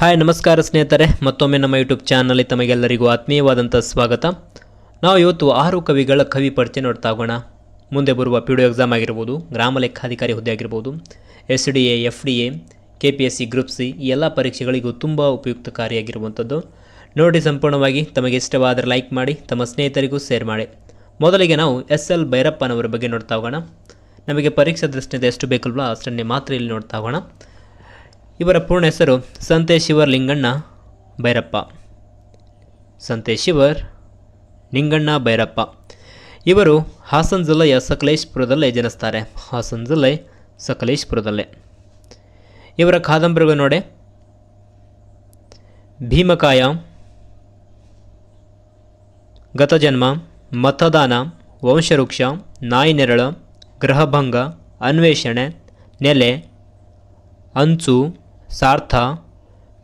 Hi, ನಮಸ್ಕಾರ ಸ್ನೇಹಿತರೆ. ಮತ್ತೊಮ್ಮೆ ನಮ್ಮ ಯೂಟ್ಯೂಬ್ ಚಾನಲ್ಲಿ ತಮಗೆಲ್ಲರಿಗೂ ಆತ್ಮೀಯವಾದಂಥ ಸ್ವಾಗತ. ನಾವು ಇವತ್ತು ಆರು ಕವಿಗಳ ಕವಿ ಪರಿಚಯ ನೋಡ್ತಾ ಹೋಗೋಣ. ಮುಂದೆ ಬರುವ ಪಿ ಡಿ ಎಕ್ಸಾಮ್ ಆಗಿರ್ಬೋದು, ಗ್ರಾಮ ಲೆಕ್ಕಾಧಿಕಾರಿ ಹುದ್ದೆ ಆಗಿರ್ಬೋದು, S D A, F D A, K P S C, group C, ಈ ಎಲ್ಲ ಪರೀಕ್ಷೆಗಳಿಗೂ ತುಂಬ ಉಪಯುಕ್ತಕಾರಿಯಾಗಿರುವಂಥದ್ದು. ನೋಡಿ ಸಂಪೂರ್ಣವಾಗಿ, ತಮಗೆ ಇಷ್ಟವಾದರೆ ಲೈಕ್ ಮಾಡಿ, ತಮ್ಮ ಸ್ನೇಹಿತರಿಗೂ ಶೇರ್ ಮಾಡಿ. ಮೊದಲಿಗೆ ನಾವು ಎಸ್ ಎಲ್ ಭೈರಪ್ಪನವರ ಬಗ್ಗೆ ನೋಡ್ತಾ ಹೋಗೋಣ. ನಮಗೆ ಪರೀಕ್ಷಾ ದೃಷ್ಟಿಯಿಂದ ಎಷ್ಟು ಬೇಕಲ್ವ ಅಷ್ಟನ್ನೇ ಮಾತ್ರ ಇಲ್ಲಿ ನೋಡ್ತಾ ಹೋಗೋಣ. ಇವರ ಪೂರ್ಣ ಹೆಸರು ಸಂತೇಶಿವರ್ ಲಿಂಗಣ್ಣ ಭೈರಪ್ಪ. ಸಂತೇಶಿವರ್ ಲಿಂಗಣ್ಣ ಭೈರಪ್ಪ. ಇವರು ಹಾಸನ ಜಿಲ್ಲೆಯ ಸಕಲೇಶ್ಪುರದಲ್ಲೇ ಜನಿಸ್ತಾರೆ. ಹಾಸನ ಜಿಲ್ಲೆ ಸಕಲೇಶ್ಪುರದಲ್ಲೇ. ಇವರ ಕಾದಂಬರಿಗಳು ನೋಡಿ. ಭೀಮಕಾಯ, ಗತಜನ್ಮ, ಮತದಾನ, ವಂಶವೃಕ್ಷ, ನಾಯಿ ನೆರಳ ಗ್ರಹಭಂಗ ಅನ್ವೇಷಣೆ, ನೆಲೆ, ಅಂಚು ಸಾರ್ಥ,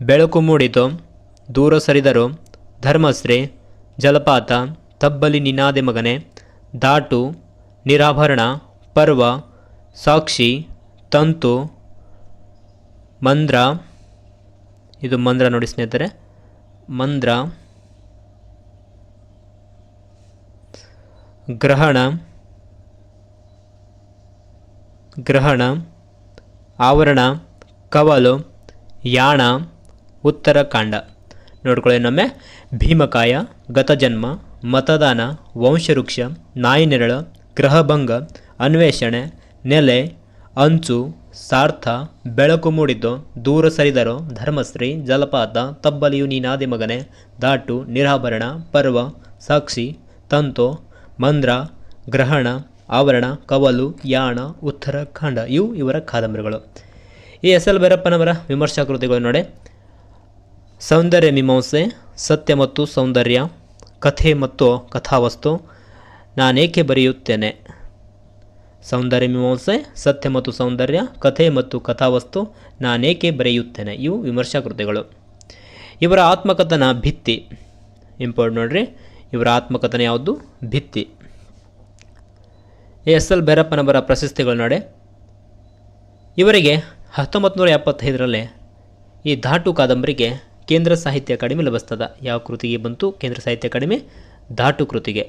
ಬೆಳಕು ಮೂಡಿತು, ದೂರ ಸರಿದರು, ಧರ್ಮಶ್ರೀ, ಜಲಪಾತ, ತಬ್ಬಲಿ ನಿನಾದೆ ಮಗನೆ ದಾಟು ನಿರಾಭರಣ, ಪರ್ವ, ಸಾಕ್ಷಿ, ತಂತು, ಮಂದ್ರ, ಇದು ಮಂದ್ರ ನೋಡಿ ಸ್ನೇಹಿತರೆ, ಮಂದ್ರ, ಗ್ರಹಣ ಗ್ರಹಣ, ಆವರಣ, ಕವಲು ಯಾಣ, ಉತ್ತರಕಾಂಡ. ನೋಡ್ಕೊಳ್ಳಿ ನಮ್ಮೆ ಭೀಮಕಾಯ, ಗತಜನ್ಮ, ಮತದಾನ, ವಂಶವೃಕ್ಷ, ನಾಯಿನೆರಳ, ಗ್ರಹಭಂಗ, ಅನ್ವೇಷಣೆ, ನೆಲೆ, ಅಂಚು, ಸಾರ್ಥ, ಬೆಳಕು ಮೂಡಿದ್ದು, ದೂರ ಸರಿದರು ಧರ್ಮಶ್ರೀ ಜಲಪಾತ, ತಬ್ಬಲಿಯು ನೀನಾದಿ ಮಗನೆ, ದಾಟು, ನಿರಾಭರಣ, ಪರ್ವ, ಸಾಕ್ಷಿ, ತಂತು, ಮಂದ್ರ, ಗ್ರಹಣ, ಆವರಣ, ಕವಲು, ಯಾಣ ಉತ್ತರಖಂಡ ಇವು ಇವರ ಕಾದಂಬರಿಗಳು. ಈ ಎಸ್ ಎಲ್ ಭೈರಪ್ಪನವರ ವಿಮರ್ಶಾ ಕೃತಿಗಳು ನೋಡಿ. ಸೌಂದರ್ಯ ಮೀಮಾಂಸೆ, ಸತ್ಯ ಮತ್ತು ಸೌಂದರ್ಯ, ಕಥೆ ಮತ್ತು ಕಥಾವಸ್ತು ನಾನೇಕೆ ಬರೆಯುತ್ತೇನೆ? ಸೌಂದರ್ಯ ಮೀಮಾಂಸೆ, ಸತ್ಯ ಮತ್ತು ಸೌಂದರ್ಯ, ಕಥೆ ಮತ್ತು ಕಥಾವಸ್ತು ನಾನೇಕೆ ಬರೆಯುತ್ತೇನೆ? ಇವು ವಿಮರ್ಶಾ ಕೃತಿಗಳು. ಇವರ ಆತ್ಮಕಥನ ಭಿತ್ತಿ. ಇಂಪಾರ್ಟ್ ನೋಡ್ರಿ, ಇವರ ಆತ್ಮಕಥನ ಯಾವುದು? ಭಿತ್ತಿ. ಎಸ್ ಎಲ್ ಭೈರಪ್ಪನವರ ಪ್ರಶಸ್ತಿಗಳು ನೋಡಿ. ಇವರಿಗೆ ಹತ್ತೊಂಬತ್ತು ನೂರ ಎಪ್ಪತ್ತೈದರಲ್ಲೇ ಈ ಧಾಟು ಕಾದಂಬರಿಗೆ ಕೇಂದ್ರ ಸಾಹಿತ್ಯ ಅಕಾಡೆಮಿ ಲಭಿಸ್ತದ. ಯಾವ ಕೃತಿಗೆ ಬಂತು? ಕೇಂದ್ರ ಸಾಹಿತ್ಯ ಅಕಾಡೆಮಿ ಧಾಟು ಕೃತಿಗೆ.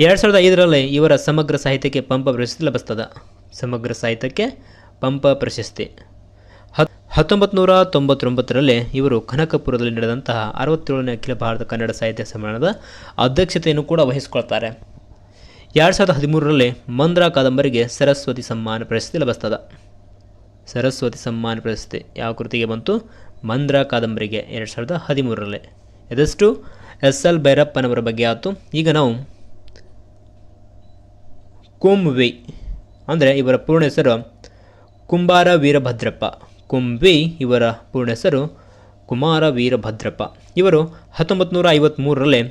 ಎರಡು ಸಾವಿರದ ಐದರಲ್ಲಿ ಇವರ ಸಮಗ್ರ ಸಾಹಿತ್ಯಕ್ಕೆ ಪಂಪ ಪ್ರಶಸ್ತಿ ಲಭಿಸ್ತದ. ಸಮಗ್ರ ಸಾಹಿತ್ಯಕ್ಕೆ ಪಂಪ ಪ್ರಶಸ್ತಿ. ಹತ್ ಹತ್ತೊಂಬತ್ತು ನೂರ ತೊಂಬತ್ತೊಂಬತ್ತರಲ್ಲಿ ಇವರು ಕನಕಪುರದಲ್ಲಿ ನಡೆದಂತಹ ಅರವತ್ತೇಳನೇ ಅಖಿಲ ಭಾರತ ಕನ್ನಡ ಸಾಹಿತ್ಯ ಸಮ್ಮೇಳನದ ಅಧ್ಯಕ್ಷತೆಯನ್ನು ಕೂಡ ವಹಿಸಿಕೊಳ್ತಾರೆ. ಎರಡು ಸಾವಿರದ ಹದಿಮೂರರಲ್ಲಿ ಮಂದ್ರ ಕಾದಂಬರಿಗೆ ಸರಸ್ವತಿ ಸಮ್ಮಾನ ಪ್ರಶಸ್ತಿ ಲಭಿಸ್ತದ. ಸರಸ್ವತಿ ಸಮ್ಮಾನ ಪ್ರಶಸ್ತಿ. ಯಾವ ಕೃತಿಗೆ ಬಂತು? ಮಂದ್ರ ಕಾದಂಬರಿಗೆ, ಎರಡು ಸಾವಿರದ ಹದಿಮೂರರಲ್ಲಿ. ಇದಷ್ಟು ಎಸ್ ಎಲ್ ಭೈರಪ್ಪನವರ ಬಗ್ಗೆ ಆಯಿತು. ಈಗ ನಾವು ಕುಂಬ್ವಿ ಅಂದರೆ ಇವರ ಪೂರ್ಣ ಹೆಸರು ಕುಂಬಾರ ವೀರಭದ್ರಪ್ಪ. ಕುಂಬ್ವಿ ಇವರ ಪೂರ್ಣ ಹೆಸರು ಕುಮಾರ ವೀರಭದ್ರಪ್ಪ. ಇವರು ಹತ್ತೊಂಬತ್ತು ನೂರ ಐವತ್ತ್ಮೂರರಲ್ಲಿ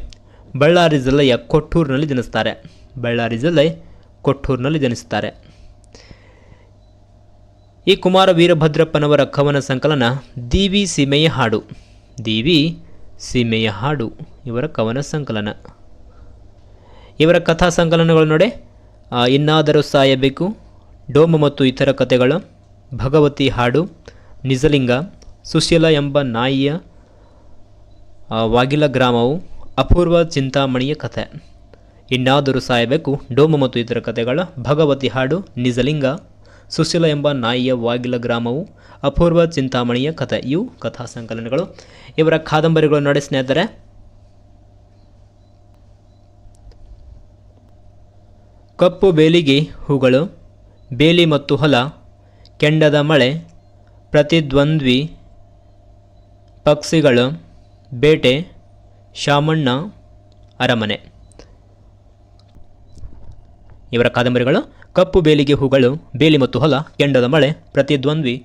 ಬಳ್ಳಾರಿ ಜಿಲ್ಲೆಯ ಕೊಟ್ಟೂರಿನಲ್ಲಿ ಜನಿಸ್ತಾರೆ. ಬಳ್ಳಾರಿ ಜಿಲ್ಲೆ ಕೊಟ್ಟೂರಿನಲ್ಲಿ ಜನಿಸುತ್ತಾರೆ ಈ ಕುಮಾರ ವೀರಭದ್ರಪ್ಪನವರ ಕವನ ಸಂಕಲನ ದಿವಿ ಸೀಮೆಯ ಹಾಡು. ದಿವಿ ಸೀಮೆಯ ಹಾಡು. ಇವರ ಕವನ ಸಂಕಲನ. ಇವರ ಕಥಾ ಸಂಕಲನಗಳು ನೋಡಿ. ಇನ್ನಾದರೂ ಸಾಯಬೇಕು. ಡೋಮ ಮತ್ತು ಇತರ ಕಥೆಗಳು. ಭಗವತಿ ಹಾಡು. ನಿಜಲಿಂಗ. ಸುಶೀಲ ಎಂಬ ನಾಯಿಯ ವಾಗಿಲ ಗ್ರಾಮವು ಅಪೂರ್ವ ಚಿಂತಾಮಣಿಯ ಕಥೆ. ಇನ್ನಾದರೂ ಸಾಯಬೇಕು. ಡೋಮ ಮತ್ತು ಇತರ ಕಥೆಗಳು ಭಗವತಿ ಹಾಡು. ನಿಜಲಿಂಗ. ಸುಶೀಲ ಎಂಬ ನಾಯಿಯ ವಾಗಿಲ ಗ್ರಾಮವು ಅಪೂರ್ವ ಚಿಂತಾಮಣಿಯ ಕಥೆ ಇವು ಕಥಾ ಸಂಕಲನಗಳು. ಇವರ ಕಾದಂಬರಿಗಳು ನೋಡಿ ಸ್ನೇಹಿತರೆ. ಕಪ್ಪು ಬೇಲಿಗೆ ಹೂಗಳು, ಬೇಲಿ ಮತ್ತು ಹೊಲ, ಕೆಂಡದ ಮಳೆ, ಪ್ರತಿದ್ವಂದ್ವಿ, ಪಕ್ಷಿಗಳು, ಬೇಟೆ, ಶಾಮಣ್ಣ, ಅರಮನೆ. ಇವರ ಕಾದಂಬರಿಗಳು. ಕಪ್ಪು ಬೇಲಿಗೆ ಹೂಗಳು, ಬೇಲಿ ಮತ್ತು ಹೊಲ, ಕೆಂಡದ ಮಳೆ ಪ್ರತಿದ್ವಂದ್ವಿ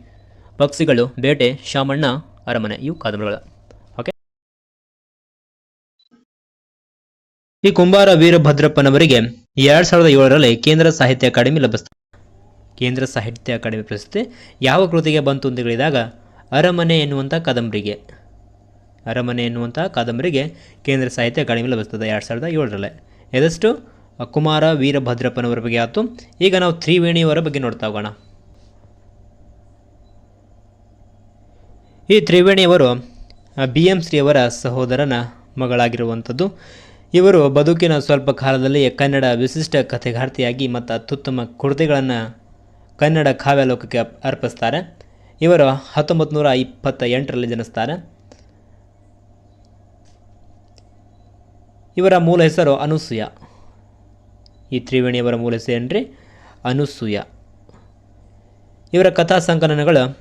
ಪಕ್ಷಿಗಳು, ಬೇಟೆ, ಶಾಮಣ್ಣ, ಅರಮನೆ, ಇವು ಕಾದಂಬರಿಗಳ. ಓಕೆ ಈ ಕುಂಬಾರ ವೀರಭದ್ರಪ್ಪನವರಿಗೆ ಎರಡು ಸಾವಿರದ ಏಳರಲ್ಲಿ ಕೇಂದ್ರ ಸಾಹಿತ್ಯ ಅಕಾಡೆಮಿ ಲಭಿಸ್ತು. ಕೇಂದ್ರ ಸಾಹಿತ್ಯ ಅಕಾಡೆಮಿ ಪ್ರಶಸ್ತಿ ಯಾವ ಕೃತಿಗೆ ಬಂತು ಅಂತ ಹೇಳಿದಾಗ ಅರಮನೆ ಎನ್ನುವಂಥ ಕಾದಂಬರಿಗೆ. ಅರಮನೆ ಎನ್ನುವಂಥ ಕಾದಂಬರಿಗೆ ಕೇಂದ್ರ ಸಾಹಿತ್ಯ ಅಕಾಡೆಮಿ ಲಭಿಸ್ತದೆ ಎರಡು ಸಾವಿರದ ಏಳರಲ್ಲೇ. ಇದಷ್ಟು ಕುಮಾರ ವೀರಭದ್ರಪ್ಪನವರ ಬಗ್ಗೆ ಆಯಿತು. ಈಗ ನಾವು ತ್ರಿವೇಣಿಯವರ ಬಗ್ಗೆ ನೋಡ್ತಾ ಹೋಗೋಣ. ಈ ತ್ರಿವೇಣಿಯವರು ಬಿ ಎಂ ಶ್ರೀಯವರ ಸಹೋದರನ ಮಗಳಾಗಿರುವಂಥದ್ದು. ಇವರು ಬದುಕಿನ ಸ್ವಲ್ಪ ಕಾಲದಲ್ಲಿಯೇ ಕನ್ನಡ ವಿಶಿಷ್ಟ ಕಥೆಗಾರ್ತಿಯಾಗಿ ಮತ್ತು ಅತ್ಯುತ್ತಮ ಕೃತಿಗಳನ್ನು ಕನ್ನಡ ಕಾವ್ಯಲೋಕಕ್ಕೆ ಅರ್ಪಿಸ್ತಾರೆ. ಇವರು ಹತ್ತೊಂಬತ್ತು ನೂರ ಇಪ್ಪತ್ತ ಎಂಟರಲ್ಲಿ ಜನಿಸ್ತಾರೆ. ಇವರ ಮೂಲ ಹೆಸರು ಅನುಸೂಯ. ಈ ತ್ರಿವೇಣಿಯವರ ಮೂಲ ಸೇನ್ರಿ ಅನುಸೂಯ. ಇವರ ಕಥಾ ಸಂಕಲನಗಳು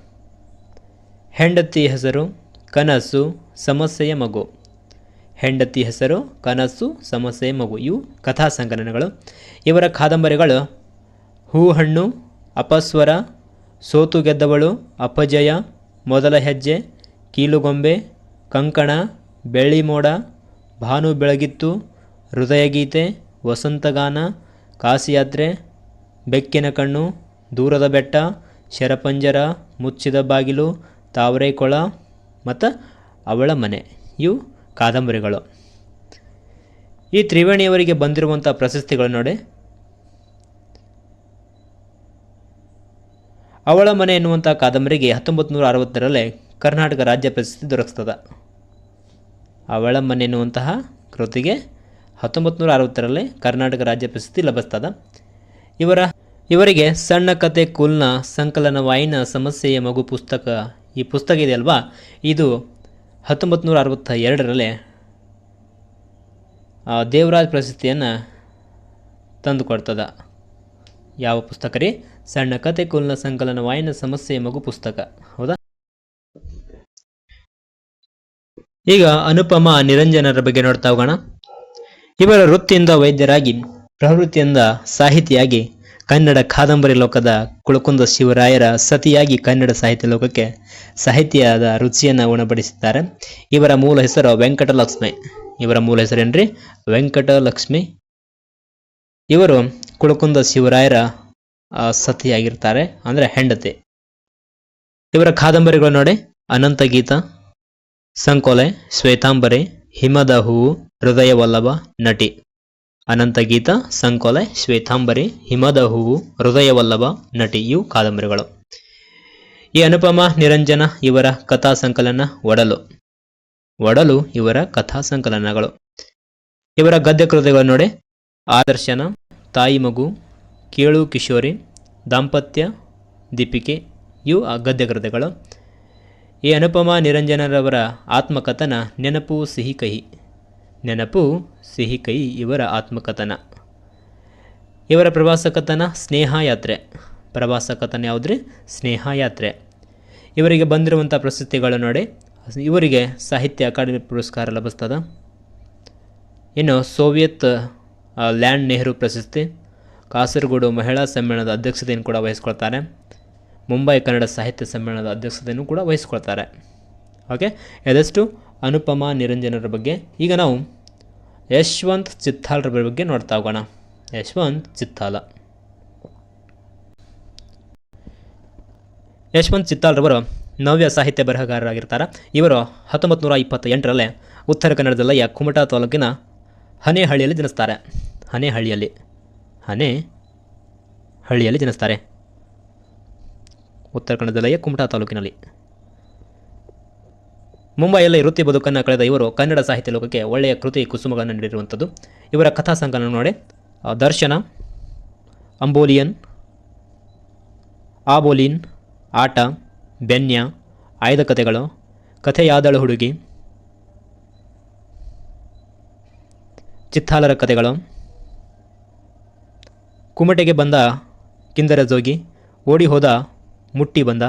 ಹೆಂಡತಿ ಹೆಸರು ಕನಸು, ಸಮಸ್ಯೆಯ ಮಗು. ಹೆಂಡತಿ ಹೆಸರು ಕನಸು, ಸಮಸ್ಯೆಯ ಮಗು. ಇವು ಕಥಾ ಸಂಕಲನಗಳು. ಇವರ ಕಾದಂಬರಿಗಳು ಹೂ ಹಣ್ಣು ಅಪಸ್ವರ, ಸೋತು ಗೆದ್ದವಳು, ಅಪಜಯ, ಮೊದಲ ಹೆಜ್ಜೆ, ಕೀಲುಗೊಂಬೆ, ಕಂಕಣ ಬೆಳ್ಳಿ ಮೋಡ ಭಾನು ಬೆಳಗಿತ್ತು, ಹೃದಯಗೀತೆ ವಸಂತಗಾನ, ಕಾಸಿಯಾತ್ರೆ, ಬೆಕ್ಕಿನ ಕಣ್ಣು, ದೂರದ ಬೆಟ್ಟ, ಶರಪಂಜರ, ಮುಚ್ಚಿದ ಬಾಗಿಲು, ತಾವರೆಕೊಳ, ಮತ್ತು ಅವಳ ಮನೆ. ಇವು ಕಾದಂಬರಿಗಳು. ಈ ತ್ರಿವೇಣಿಯವರಿಗೆ ಬಂದಿರುವಂಥ ಪ್ರಶಸ್ತಿಗಳು ನೋಡಿ. ಅವಳ ಮನೆ ಎನ್ನುವಂಥ ಕಾದಂಬರಿಗೆ ಹತ್ತೊಂಬತ್ತು ನೂರ ಅರವತ್ತರಲ್ಲಿ ಕರ್ನಾಟಕ ರಾಜ್ಯ ಪ್ರಶಸ್ತಿ ದೊರಕಿಸ್ತದೆ ಅವಳ ಮನೆ ಎನ್ನುವಂತಹ ಕೃತಿಗೆ ಹತ್ತೊಂಬತ್ತು ನೂರ ಅರವತ್ತರಲ್ಲೇ ಕರ್ನಾಟಕ ರಾಜ್ಯ ಪ್ರಶಸ್ತಿ ಲಭಿಸ್ತದ. ಇವರ, ಇವರಿಗೆ ಸಣ್ಣ ಕತೆ ಕುಲ್ನ ಸಂಕಲನ ವಾಯಿನ ಸಮಸ್ಯೆಯ ಮಗು ಪುಸ್ತಕ, ಈ ಪುಸ್ತಕ ಇದೆಯಲ್ವಾ ಇದು ಹತ್ತೊಂಬತ್ತು ನೂರ ಅರವತ್ತ ಎರಡರಲ್ಲಿ ದೇವರಾಜ್ ಪ್ರಶಸ್ತಿಯನ್ನು ತಂದುಕೊಡ್ತದ. ಯಾವ ಪುಸ್ತಕ ರೀ? ಸಣ್ಣ ಕತೆ ಕುಲ್ನ ಸಂಕಲನ ವಾಯಿನ ಸಮಸ್ಯೆಯ ಮಗು ಪುಸ್ತಕ. ಹೌದಾ? ಈಗ ಅನುಪಮ ನಿರಂಜನರ ಬಗ್ಗೆ ನೋಡ್ತಾ ಹೋಗೋಣ. ಇವರ ವೃತ್ತಿಯಿಂದ ವೈದ್ಯರಾಗಿ, ಪ್ರವೃತ್ತಿಯಿಂದ ಸಾಹಿತಿಯಾಗಿ, ಕನ್ನಡ ಕಾದಂಬರಿ ಲೋಕದ ಕುಳಕುಂದ ಶಿವರಾಯರ ಸತಿಯಾಗಿ ಕನ್ನಡ ಸಾಹಿತ್ಯ ಲೋಕಕ್ಕೆ ಸಾಹಿತ್ಯದ ರುಚಿಯನ್ನು ಉಣಬಡಿಸಿದ್ದಾರೆ. ಇವರ ಮೂಲ ಹೆಸರು ವೆಂಕಟಲಕ್ಷ್ಮಿ. ಇವರ ಮೂಲ ಹೆಸರೇನ್ರಿ ವೆಂಕಟಲಕ್ಷ್ಮಿ. ಇವರು ಕುಳಕುಂದ ಶಿವರಾಯರ ಸತಿಯಾಗಿರ್ತಾರೆ, ಅಂದರೆ ಹೆಂಡತಿ. ಇವರ ಕಾದಂಬರಿಗಳು ನೋಡಿ ಅನಂತ ಗೀತ ಸಂಕೋಲೆ, ಶ್ವೇತಾಂಬರಿ, ಹಿಮದ ಹೂವು ಹೃದಯ ವಲ್ಲಭ ನಟಿ. ಅನಂತ ಗೀತ, ಸಂಕೋಲೆ, ಶ್ವೇತಾಂಬರಿ, ಹಿಮದ ಹೂವು, ಹೃದಯವಲ್ಲಭ ನಟಿ ಇವು ಕಾದಂಬರಿಗಳು. ಈ ಅನುಪಮ, ನಿರಂಜನ ಇವರ ಕಥಾ ಸಂಕಲನ ಒಡಲು. ಒಡಲು ಇವರ ಕಥಾ ಸಂಕಲನಗಳು. ಇವರ ಗದ್ಯ ಕೃತಿಗಳು ನೋಡಿ. ಆದರ್ಶನ, ತಾಯಿ ಮಗು, ಕೇಳು ಕಿಶೋರಿ, ದಾಂಪತ್ಯ, ದೀಪಿಕೆ ಇವು ಗದ್ಯ ಕೃತಿಗಳು. ಈ ಅನುಪಮ, ನಿರಂಜನರವರ ಆತ್ಮಕಥನ ನೆನಪು ಸಿಹಿ ಕಹಿ. ನೆನಪು, ಸಿಹಿ ಕೈ, ಇವರ ಆತ್ಮಕಥನ. ಇವರ ಪ್ರವಾಸ ಕಥನ ಸ್ನೇಹ ಯಾತ್ರೆ ಪ್ರವಾಸ ಕಥನ ಯಾವುದ್ರಿ? ಸ್ನೇಹ ಯಾತ್ರೆ ಇವರಿಗೆ ಬಂದಿರುವಂಥ ಪ್ರಶಸ್ತಿಗಳು ನೋಡಿ. ಇವರಿಗೆ ಸಾಹಿತ್ಯ ಅಕಾಡೆಮಿ ಪುರಸ್ಕಾರ ಲಭಿಸ್ತದ. ಇನ್ನು ಸೋವಿಯತ್ ಲ್ಯಾಂಡ್ ನೆಹರು ಪ್ರಶಸ್ತಿ. ಕಾಸರಗೋಡು ಮಹಿಳಾ ಸಮ್ಮೇಳನದ ಅಧ್ಯಕ್ಷತೆಯನ್ನು ಕೂಡ ವಹಿಸ್ಕೊಳ್ತಾರೆ. ಮುಂಬೈ ಕನ್ನಡ ಸಾಹಿತ್ಯ ಸಮ್ಮೇಳನದ ಅಧ್ಯಕ್ಷತೆಯನ್ನು ಕೂಡ ವಹಿಸ್ಕೊಳ್ತಾರೆ. ಓಕೆ? ಎದಷ್ಟು ಅನುಪಮ ನಿರಂಜನರ ಬಗ್ಗೆ ಈಗ ನಾವು ಯಶವಂತ್ ಚಿತ್ತಾಲ್ರ ಬಗ್ಗೆ ನೋಡ್ತಾ ಹೋಗೋಣ. ಯಶವಂತ್ ಚಿತ್ತಾಲ ಯಶವಂತ್ ಚಿತ್ತಾಲ್ರವರು ನವ್ಯ ಸಾಹಿತ್ಯ ಬರಹಗಾರರಾಗಿರ್ತಾರೆ. ಇವರು ಹತ್ತೊಂಬತ್ತು ನೂರ ಇಪ್ಪತ್ತ ಎಂಟರಲ್ಲೇ ಉತ್ತರ ಕನ್ನಡ ಜಿಲ್ಲೆಯ ಕುಮಟಾ ತಾಲೂಕಿನ ಹನೇಹಳ್ಳಿಯಲ್ಲಿ ಜನಿಸ್ತಾರೆ. ಹನೇಹಳ್ಳಿಯಲ್ಲಿ. ಹನೆ ಹಳ್ಳಿಯಲ್ಲಿ ಜನಿಸ್ತಾರೆ. ಉತ್ತರ ಕನ್ನಡ ಜಿಲ್ಲೆಯ ಕುಮಟಾ ತಾಲೂಕಿನಲ್ಲಿ. ಮುಂಬೈಯಲ್ಲಿ ವೃತ್ತಿ ಬದುಕನ್ನು ಕಳೆದ ಇವರು ಕನ್ನಡ ಸಾಹಿತ್ಯ ಲೋಕಕ್ಕೆ ಒಳ್ಳೆಯ ಕೃತಿ ಕುಸುಮಗಳನ್ನು ನೀಡಿರುವಂಥದ್ದು. ಇವರ ಕಥಾ ಸಂಕಲನ ನೋಡಿ. ದರ್ಶನ, ಅಂಬೋಲಿಯನ್, ಆಬೋಲಿನ್, ಆಟ, ಬೆನ್ಯ, ಆಯ್ದ ಕಥೆಗಳು, ಕಥೆಯಾದಳು ಹುಡುಗಿ, ಚಿತ್ತಾಲರ ಕಥೆಗಳು, ಕುಮಟೆಗೆ ಬಂದ ಕಿಂದರ ಜೋಗಿ ಓಡಿ ಹೋದ ಮುಟ್ಟಿ ಬಂದ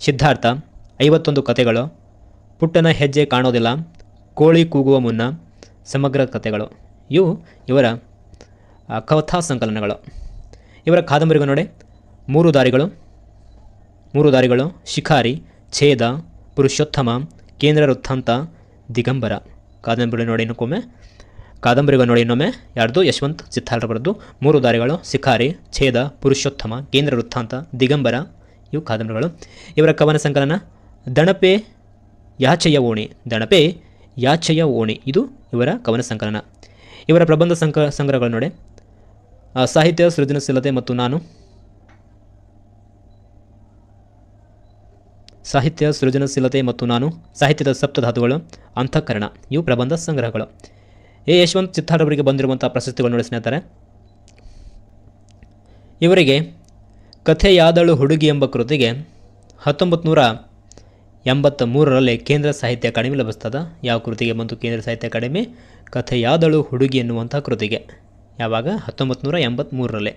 ಸಿದ್ಧಾರ್ಥ, ಐವತ್ತೊಂದು ಕಥೆಗಳು ಪುಟ್ಟನ ಹೆಜ್ಜೆ ಕಾಣೋದಿಲ್ಲ, ಕೋಳಿ ಕೂಗುವ ಮುನ್ನ ಸಮಗ್ರ ಕಥೆಗಳು. ಇವು ಇವರ ಕವಥಾ ಸಂಕಲನಗಳು. ಇವರ ಕಾದಂಬರಿಗಳು ನೋಡಿ, ಮೂರು ದಾರಿಗಳು. ಮೂರು ದಾರಿಗಳು, ಶಿಖಾರಿ, ಛೇದ, ಪುರುಷೋತ್ತಮ, ಕೇಂದ್ರ ವೃತ್ತಾಂತ, ದಿಗಂಬರ. ಕಾದಂಬರಿ ನೋಡಿ ಇನ್ನೊಮ್ಮೆ ಕಾದಂಬರಿಗಳು ನೋಡಿ ಇನ್ನೊಮ್ಮೆ, ಯಾರ್ದು? ಯಶವಂತ್ ಚಿತ್ರರ ಬರೆದು ಮೂರು ದಾರಿಗಳು, ಶಿಖಾರಿ, ಛೇದ, ಪುರುಷೋತ್ತಮ, ಕೇಂದ್ರ ವೃತ್ತಾಂತ, ದಿಗಂಬರ. ಇವು ಕಾದಂಬರಿಗಳು. ಇವರ ಕವನ ಸಂಕಲನ, ದಣಪೆ ಯಾಚೆಯ ಓಣಿ, ದಣಪೆ ಯಾಚಯ ಓಣಿ. ಇದು ಇವರ ಕವನ ಸಂಕಲನ. ಇವರ ಪ್ರಬಂಧ ಸಂಕ, ಸಂಗ್ರಹಗಳು ನೋಡಿ. ಸಾಹಿತ್ಯ, ಸೃಜನಶೀಲತೆ ಮತ್ತು ನಾನು. ಸಾಹಿತ್ಯ, ಸೃಜನಶೀಲತೆ ಮತ್ತು ನಾನು. ಸಾಹಿತ್ಯದ ಸಪ್ತಧಾತುಗಳು ಅಂತಃಕರಣ. ಇವು ಪ್ರಬಂಧ ಸಂಗ್ರಹಗಳು. ಎ. ಯಶವಂತ್ ಚಿತ್ತಾರವರಿಗೆ ಬಂದಿರುವಂಥ ಪ್ರಶಸ್ತಿಗಳು ನೋಡಿ ಸ್ನೇಹಿತರೆ. ಇವರಿಗೆ ಕಥೆಯಾದಳು ಹುಡುಗಿ ಎಂಬ ಕೃತಿಗೆ ಹತ್ತೊಂಬತ್ತು ನೂರ ಎಂಬತ್ತ ಮೂರರಲ್ಲಿ ಕೇಂದ್ರ ಸಾಹಿತ್ಯ ಅಕಾಡೆಮಿ ಲಭಿಸ್ತದ. ಯಾವ ಕೃತಿಗೆ ಬಂತು ಕೇಂದ್ರ ಸಾಹಿತ್ಯ ಅಕಾಡೆಮಿ? ಕಥೆಯಾದಳು ಹುಡುಗಿ ಎನ್ನುವಂಥ ಕೃತಿಗೆ. ಯಾವಾಗ? ಹತ್ತೊಂಬತ್ತು ನೂರ ಎಂಬತ್ತ್ಮೂರರಲ್ಲಿ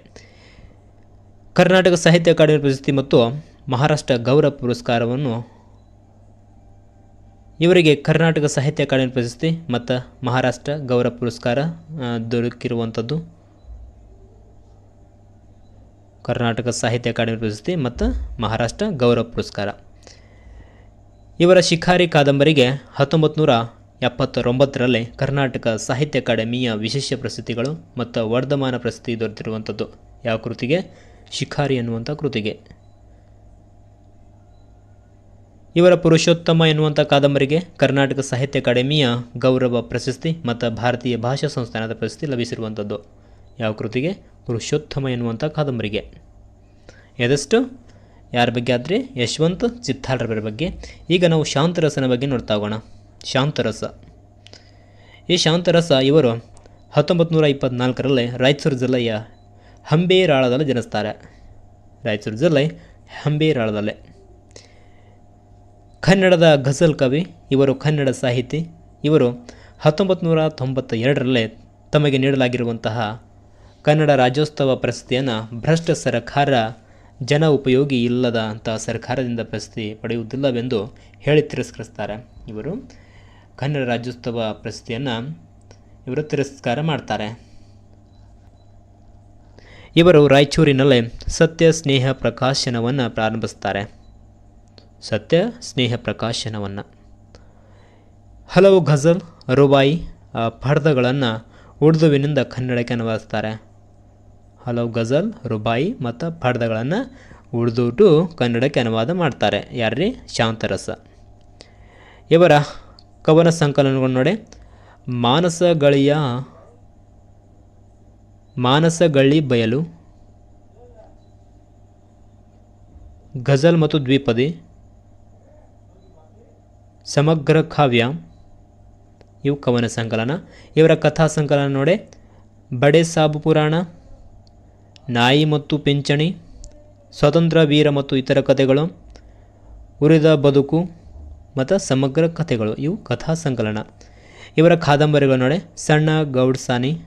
ಕರ್ನಾಟಕ ಸಾಹಿತ್ಯ ಅಕಾಡೆಮಿ ಪ್ರಶಸ್ತಿ ಮತ್ತು ಮಹಾರಾಷ್ಟ್ರ ಗೌರವ ಪುರಸ್ಕಾರವನ್ನು ಇವರಿಗೆ ಕರ್ನಾಟಕ ಸಾಹಿತ್ಯ ಅಕಾಡೆಮಿ ಪ್ರಶಸ್ತಿ ಮತ್ತು ಮಹಾರಾಷ್ಟ್ರ ಗೌರವ ಪುರಸ್ಕಾರ ದೊರಕಿರುವಂಥದ್ದು. ಕರ್ನಾಟಕ ಸಾಹಿತ್ಯ ಅಕಾಡೆಮಿ ಪ್ರಶಸ್ತಿ ಮತ್ತು ಮಹಾರಾಷ್ಟ್ರ ಗೌರವ ಪುರಸ್ಕಾರ. ಇವರ ಶಿಖಾರಿ ಕಾದಂಬರಿಗೆ ಹತ್ತೊಂಬತ್ತು ನೂರ ಎಪ್ಪತ್ತೊಂಬತ್ತರಲ್ಲಿ ಕರ್ನಾಟಕ ಸಾಹಿತ್ಯ ಅಕಾಡೆಮಿಯ ವಿಶೇಷ ಪ್ರಶಸ್ತಿಗಳು ಮತ್ತು ವರ್ಧಮಾನ ಪ್ರಶಸ್ತಿ ದೊರೆತಿರುವಂಥದ್ದು. ಯಾವ ಕೃತಿಗೆ? ಶಿಖಾರಿ ಎನ್ನುವಂಥ ಕೃತಿಗೆ. ಇವರ ಪುರುಷೋತ್ತಮ ಎನ್ನುವಂಥ ಕಾದಂಬರಿಗೆ ಕರ್ನಾಟಕ ಸಾಹಿತ್ಯ ಅಕಾಡೆಮಿಯ ಗೌರವ ಪ್ರಶಸ್ತಿ ಮತ್ತು ಭಾರತೀಯ ಭಾಷಾ ಸಂಸ್ಥಾನದ ಪ್ರಶಸ್ತಿ ಲಭಿಸಿರುವಂಥದ್ದು. ಯಾವ ಕೃತಿಗೆ? ಪುರುಷೋತ್ತಮ ಎನ್ನುವಂಥ ಕಾದಂಬರಿಗೆ. ಎದಷ್ಟು? ಯಾರ ಬಗ್ಗೆ ಆದರೆ? ಯಶವಂತ್ ಚಿತ್ತಾಲ್ರವರ ಬಗ್ಗೆ. ಈಗ ನಾವು ಶಾಂತರಸನ ಬಗ್ಗೆ ನೋಡ್ತಾ ಹೋಗೋಣ. ಶಾಂತರಸ. ಈ ಶಾಂತರಸ ಇವರು ಹತ್ತೊಂಬತ್ತು ನೂರ ಇಪ್ಪತ್ತ್ನಾಲ್ಕರಲ್ಲಿ ರಾಯಚೂರು ಜಿಲ್ಲೆಯ ಹಂಬೇರಾಳದಲ್ಲಿ ಜನಿಸ್ತಾರೆ. ರಾಯಚೂರು ಜಿಲ್ಲೆ ಹಂಬೇರಾಳದಲ್ಲೇ. ಕನ್ನಡದ ಗಜಲ್ ಕವಿ, ಇವರು ಕನ್ನಡ ಸಾಹಿತಿ. ಇವರು ಹತ್ತೊಂಬತ್ತು ನೂರ ತೊಂಬತ್ತ ಎರಡರಲ್ಲೇ ತಮಗೆ ನೀಡಲಾಗಿರುವಂತಹ ಕನ್ನಡ ರಾಜ್ಯೋತ್ಸವ ಪ್ರಶಸ್ತಿಯನ್ನು ಭ್ರಷ್ಟ ಸರ್ಕಾರ ಜನ ಉಪಯೋಗಿ ಇಲ್ಲದ ಅಂತ ಸರ್ಕಾರದಿಂದ ಪ್ರಶಸ್ತಿ ಪಡೆಯುವುದಿಲ್ಲವೆಂದು ಹೇಳಿ ತಿರಸ್ಕರಿಸ್ತಾರೆ. ಇವರು ಕನ್ನಡ ರಾಜ್ಯೋತ್ಸವ ಪ್ರಶಸ್ತಿಯನ್ನು ಇವರು ತಿರಸ್ಕಾರ ಮಾಡ್ತಾರೆ. ಇವರು ರಾಯಚೂರಿನಲ್ಲೇ ಸತ್ಯ, ಸ್ನೇಹ, ಪ್ರಕಾಶನವನ್ನು ಪ್ರಾರಂಭಿಸ್ತಾರೆ. ಸತ್ಯ, ಸ್ನೇಹ, ಪ್ರಕಾಶನವನ್ನು. ಹಲವು ಘಜಲ್ ರುಬಾಯಿ ಪರ್ದಗಳನ್ನು ಉರ್ದುವಿನಿಂದ ಕನ್ನಡಕ್ಕೆ ಅನುವಾದಿಸ್ತಾರೆ. ಹಲವು ಗಜಲ್, ರುಬಾಯಿ ಮತ್ತು ಪಡ್ದಗಳನ್ನು ಉರ್ದು ಟು ಕನ್ನಡಕ್ಕೆ ಅನುವಾದ ಮಾಡ್ತಾರೆ. ಯಾರ್ರಿ? ಶಾಂತರಸ. ಇವರ ಕವನ ಸಂಕಲನಗಳು ನೋಡಿ. ಮಾನಸಗಳಿಯ ಮಾನಸಗಳ್ಳಿ ಬಯಲು, ಗಜಲ್ ಮತ್ತು ದ್ವಿಪದಿ, ಸಮಗ್ರ ಕಾವ್ಯ, ಇವು ಕವನ ಸಂಕಲನ. ಇವರ ಕಥಾ ಸಂಕಲನ ನೋಡಿ. ಬಡೆ ಸಾಬು ಪುರಾಣ ನಾಯಿ ಮತ್ತು ಪಿಂಚಣಿ, ಸ್ವತಂತ್ರ ವೀರ ಮತ್ತು ಇತರ ಕಥೆಗಳು, ಉರಿದ ಬದುಕು ಮತ್ತು ಸಮಗ್ರ ಕಥೆಗಳು, ಇವು ಕಥಾ ಸಂಕಲನ. ಇವರ ಕಾದಂಬರಿಗಳು ನೋಡಿ, ಸಣ್ಣ ಗೌಡ್ಸಾನಿ.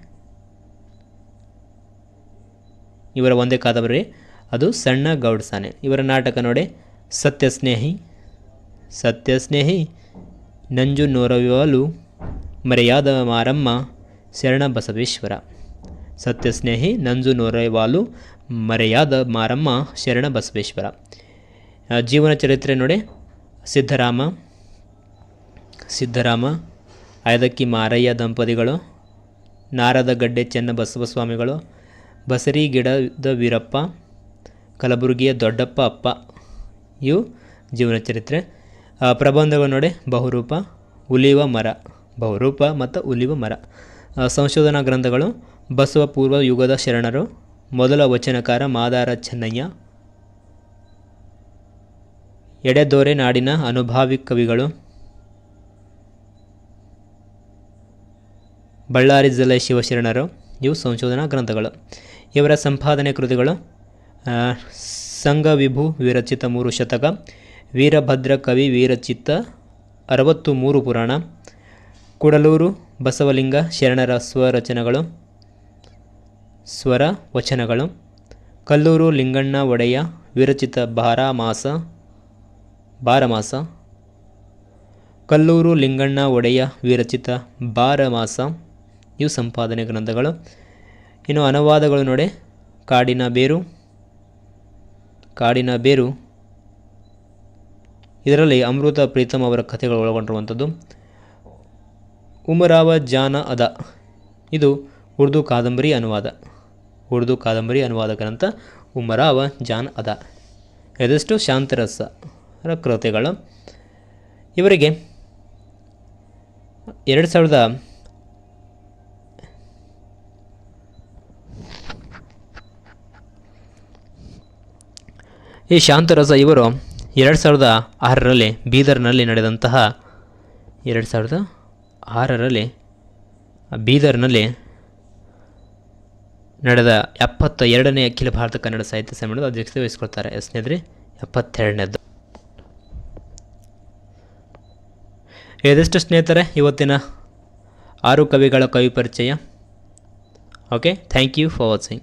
ಇವರ ಒಂದೇ ಕಾದಂಬರಿ, ಅದು ಸಣ್ಣ ಗೌಡ್ಸಾನೆ. ಇವರ ನಾಟಕ ನೋಡಿ, ಸತ್ಯಸ್ನೇಹಿ ಸತ್ಯಸ್ನೇಹಿ ನಂಜು ನೋರವಾಲು ಮರೆಯಾದ ಮಾರಮ್ಮ, ಶರಣ ಬಸವೇಶ್ವರ. ಸತ್ಯಸ್ನೇಹಿ ನಂಜು ನೊರೆವಾಲು ಮರೆಯಾದ ಮಾರಮ್ಮ ಶರಣ ಬಸವೇಶ್ವರ. ಜೀವನ ಚರಿತ್ರೆ ನೋಡಿ. ಸಿದ್ಧರಾಮ ಸಿದ್ಧರಾಮ ಐದಕ್ಕಿ ಮಾರಯ್ಯ ದಂಪತಿಗಳು, ನಾರದ ಗಡ್ಡೆ ಚೆನ್ನ ಬಸವಸ್ವಾಮಿಗಳು, ಬಸರಿ ಗಿಡದ ವೀರಪ್ಪ, ಕಲಬುರಗಿಯ ದೊಡ್ಡಪ್ಪ ಅಪ್ಪ ಇವು ಜೀವನ ಚರಿತ್ರೆ. ಪ್ರಬಂಧಗಳು ನೋಡಿ. ಬಹುರೂಪ, ಉಲಿವ ಮರ, ಬಹುರೂಪ ಮತ್ತು ಉಲಿವ ಮರ. ಸಂಶೋಧನಾ ಗ್ರಂಥಗಳು ಬಸವ ಪೂರ್ವ ಯುಗದ ಶರಣರು. ಮೊದಲ ವಚನಕಾರ ಮಾದಾರ ಚೆನ್ನಯ್ಯ. ಎಡೆದೋರೆ ನಾಡಿನ ಅನುಭಾವಿ ಕವಿಗಳು. ಬಳ್ಳಾರಿ ಜಿಲ್ಲೆ ಶಿವಶರಣರು. ಇವು ಸಂಶೋಧನಾ ಗ್ರಂಥಗಳು. ಇವರ ಸಂಪಾದನೆ ಕೃತಿಗಳು ಸಂಘ ವಿಭು ವಿರಚಿತ ಮೂರು ಶತಕ, ವೀರಭದ್ರ ಕವಿ ವೀರಚಿತ್ತ ಅರವತ್ತು ಮೂರು ಪುರಾಣ, ಕುಡಲೂರು ಬಸವಲಿಂಗ ಶರಣರ ಸ್ವರಚನೆಗಳು ಸ್ವರ, ವಚನಗಳು. ಕಲ್ಲೂರು, ಲಿಂಗಣ್ಣ, ಒಡೆಯ, ವಿರಚಿತ ಬಾರಾಮಾಸ ಬಾರಮಾಸ ಕಲ್ಲೂರು, ಲಿಂಗಣ್ಣ, ಒಡೆಯ, ವಿರಚಿತ ಬಾರಮಾಸ ಇವು ಸಂಪಾದನೆ ಗ್ರಂಥಗಳು. ಇನ್ನು ಅನುವಾದಗಳು ನೋಡಿ. ಕಾಡಿನ ಬೇರು. ಕಾಡಿನ ಬೇರು. ಇದರಲ್ಲಿ ಅಮೃತ, ಪ್ರೀತಮ್ ಅವರ ಕಥೆಗಳು ಒಳಗೊಂಡಿರುವಂಥದ್ದು. ಉಮರಾವ ಜಾನ ಅದ. ಇದು ಉರ್ದು ಕಾದಂಬರಿ ಅನುವಾದ. ಉರ್ದು ಕಾದಂಬರಿ ಅನುವಾದಕನಂತ ಉಮರಾವ ಜಾನ್ ಅದ. ಎದೆಷ್ಟು ಶಾಂತರಸರ ಕೃತಿಗಳು. ಇವರಿಗೆ ಎರಡು ಸಾವಿರದ ಈ ಶಾಂತರಸ ಇವರು ಎರಡು ಸಾವಿರದ ಆರರಲ್ಲಿ ಬೀದರ್ನಲ್ಲಿ ನಡೆದಂತಹ ಎರಡು ಸಾವಿರದ ಆರರಲ್ಲಿ ಬೀದರ್ನಲ್ಲಿ ನಡೆದ ಎಪ್ಪತ್ತ ಎರಡನೇ ಅಖಿಲ ಭಾರತ ಕನ್ನಡ ಸಾಹಿತ್ಯ ಸಮ್ಮೇಳನದ ಅಧ್ಯಕ್ಷತೆ ವಹಿಸ್ಕೊಳ್ತಾರೆ. ಸ್ನೇಹಿತರೆ ಎಪ್ಪತ್ತೆರಡನೇದು ಇದೆಷ್ಟು ಸ್ನೇಹಿತರೆ, ಇವತ್ತಿನ ಆರು ಕವಿಗಳ ಕವಿ ಪರಿಚಯ. Okay thank you for watching